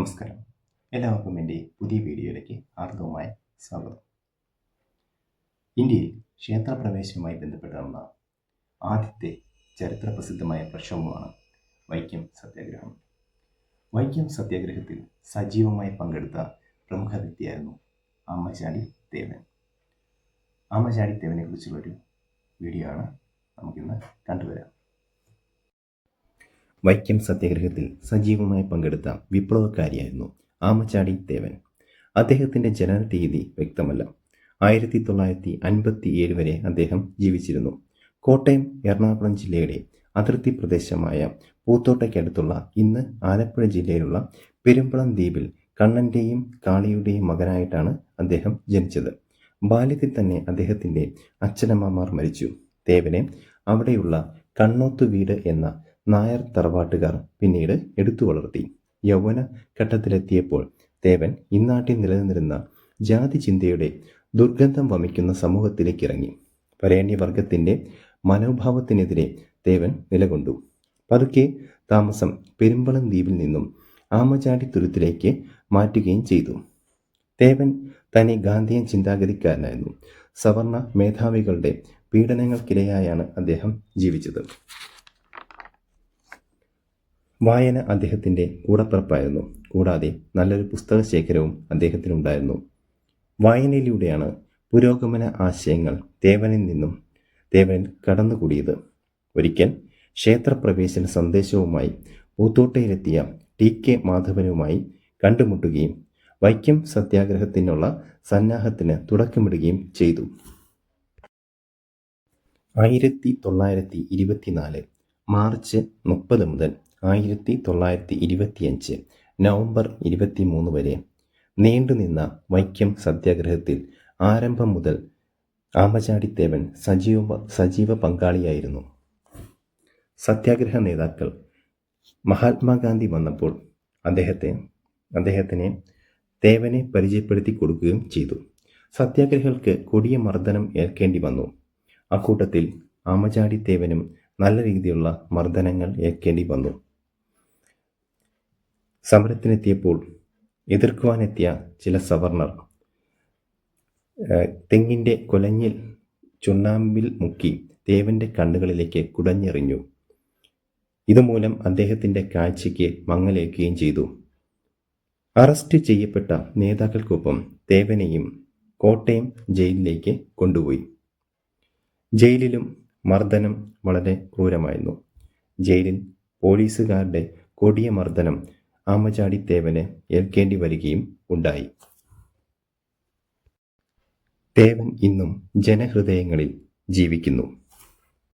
നമസ്കാരം. എല്ലാവർക്കും എന്റെ പുതിയ വീഡിയോയിലേക്ക് ആർദ്രവുമായ സ്വാഗതം. ഇന്ത്യയിൽ ക്ഷേത്രപ്രവേശനവുമായി ബന്ധപ്പെട്ട് നടന്ന ആദ്യത്തെ ചരിത്രപ്രസിദ്ധമായ പ്രക്ഷോഭമാണ് വൈക്കം സത്യാഗ്രഹം. വൈക്കം സത്യാഗ്രഹത്തിൽ സജീവമായി പങ്കെടുത്ത പ്രമുഖ വ്യക്തിയായിരുന്നു അമ്മചാടി ദേവൻ. അമ്മചാടി ദേവനെ കുറിച്ചുള്ളൊരു വീഡിയോ ആണ് നമുക്കിന്ന് കണ്ടുവരാം. വൈക്കം സത്യാഗ്രഹത്തിൽ സജീവമായി പങ്കെടുത്ത വിപ്ലവക്കാരിയായിരുന്നു ആമച്ചാടി ദേവൻ. അദ്ദേഹത്തിന്റെ ജനന തീയതി വ്യക്തമല്ല. ആയിരത്തി തൊള്ളായിരത്തി അൻപത്തി ഏഴ് വരെ അദ്ദേഹം ജീവിച്ചിരുന്നു. കോട്ടയം എറണാകുളം ജില്ലയുടെ അതിർത്തി പ്രദേശമായ പൂത്തോട്ടയ്ക്കടുത്തുള്ള ഇന്ന് ആലപ്പുഴ ജില്ലയിലുള്ള പെരുമ്പളം ദ്വീപിൽ കണ്ണന്റെയും കാളിയുടെയും മകനായിട്ടാണ് അദ്ദേഹം ജനിച്ചത്. ബാല്യത്തിൽ തന്നെ അദ്ദേഹത്തിന്റെ അച്ഛനമ്മമാർ മരിച്ചു. ദേവനെ അവിടെയുള്ള കണ്ണോത്തു വീട് എന്ന നായർ തറവാട്ടുകാർ പിന്നീട് എടുത്തു വളർത്തി. യൗവന ഘട്ടത്തിലെത്തിയപ്പോൾ ദേവൻ ഇന്നാട്ടിൽ നിലനിന്നിരുന്ന ജാതി ചിന്തയുടെ ദുർഗന്ധം വമിക്കുന്ന സമൂഹത്തിലേക്ക് ഇറങ്ങി. വരേണ്യവർഗത്തിന്റെ മനോഭാവത്തിനെതിരെ ദേവൻ നിലകൊണ്ടു. പതുക്കെ താമസം പെരുമ്പളം ദ്വീപിൽ നിന്നും ആമചാടി തുരുത്തിലേക്ക് മാറ്റുകയും ചെയ്തു. ദേവൻ തനി ഗാന്ധിയൻ ചിന്താഗതിക്കാരനായിരുന്നു. സവർണ മേധാവികളുടെ പീഡനങ്ങൾക്കിരയായാണ് അദ്ദേഹം ജീവിച്ചത്. വായന അദ്ദേഹത്തിന്റെ കൂടപ്പിറപ്പായിരുന്നു. കൂടാതെ നല്ലൊരു പുസ്തക ശേഖരവും അദ്ദേഹത്തിനുണ്ടായിരുന്നു. വായനയിലൂടെയാണ് പുരോഗമന ആശയങ്ങൾ ദേവനിൽ നിന്നും ദേവനിൽ കടന്നുകൂടിയത്. ഒരിക്കൽ ക്ഷേത്രപ്രവേശന സന്ദേശവുമായി പൂത്തോട്ടയിലെത്തിയ ടി കെ മാധവനുമായി കണ്ടുമുട്ടുകയും വൈക്കം സത്യാഗ്രഹത്തിനുള്ള സന്നാഹത്തിന് തുടക്കമിടുകയും ചെയ്തു. ആയിരത്തി തൊള്ളായിരത്തി ഇരുപത്തിനാല് മാർച്ച് മുപ്പത് മുതൽ ആയിരത്തി തൊള്ളായിരത്തി ഇരുപത്തിയഞ്ച് നവംബർ ഇരുപത്തി മൂന്ന് വരെ നീണ്ടുനിന്ന വൈക്കം സത്യാഗ്രഹത്തിൽ ആരംഭം മുതൽ ആമചാടിത്തേവൻ സജീവ സജീവ പങ്കാളിയായിരുന്നു. സത്യാഗ്രഹ നേതാക്കൾ മഹാത്മാഗാന്ധി വന്നപ്പോൾ അദ്ദേഹത്തെ അദ്ദേഹത്തിനെ തേവനെ പരിചയപ്പെടുത്തി കൊടുക്കുകയും ചെയ്തു. സത്യാഗ്രഹികൾക്ക് കൊടിയ മർദ്ദനം ഏൽക്കേണ്ടി വന്നു. അക്കൂട്ടത്തിൽ ആമചാടി തേവനും നല്ല രീതിയിലുള്ള മർദ്ദനങ്ങൾ ഏൽക്കേണ്ടി വന്നു. സമരത്തിനെത്തിയപ്പോൾ എതിർക്കുവാനെത്തിയ ചില സവർണർ തെങ്ങിന്റെ കൊലഞ്ഞിൽ ചുണ്ണാമ്പിൽ മുക്കി ദേവന്റെ കണ്ണുകളിലേക്ക് കുടഞ്ഞെറിഞ്ഞു. ഇതുമൂലം അദ്ദേഹത്തിന്റെ കാഴ്ചയ്ക്ക് മങ്ങലേക്കുകയും ചെയ്തു. അറസ്റ്റ് ചെയ്യപ്പെട്ട നേതാക്കൾക്കൊപ്പം ദേവനെയും കോട്ടയം ജയിലിലേക്ക് കൊണ്ടുപോയി. ജയിലിലും മർദ്ദനം വളരെ ക്രൂരമായിരുന്നു. ജയിലിൽ പോലീസുകാരുടെ കൊടിയ മർദ്ദനം ആമചാടി തേവന് ഏൽക്കേണ്ടി വരികയും ഉണ്ടായി. തേവൻ ഇന്നും ജനഹൃദയങ്ങളിൽ ജീവിക്കുന്നു.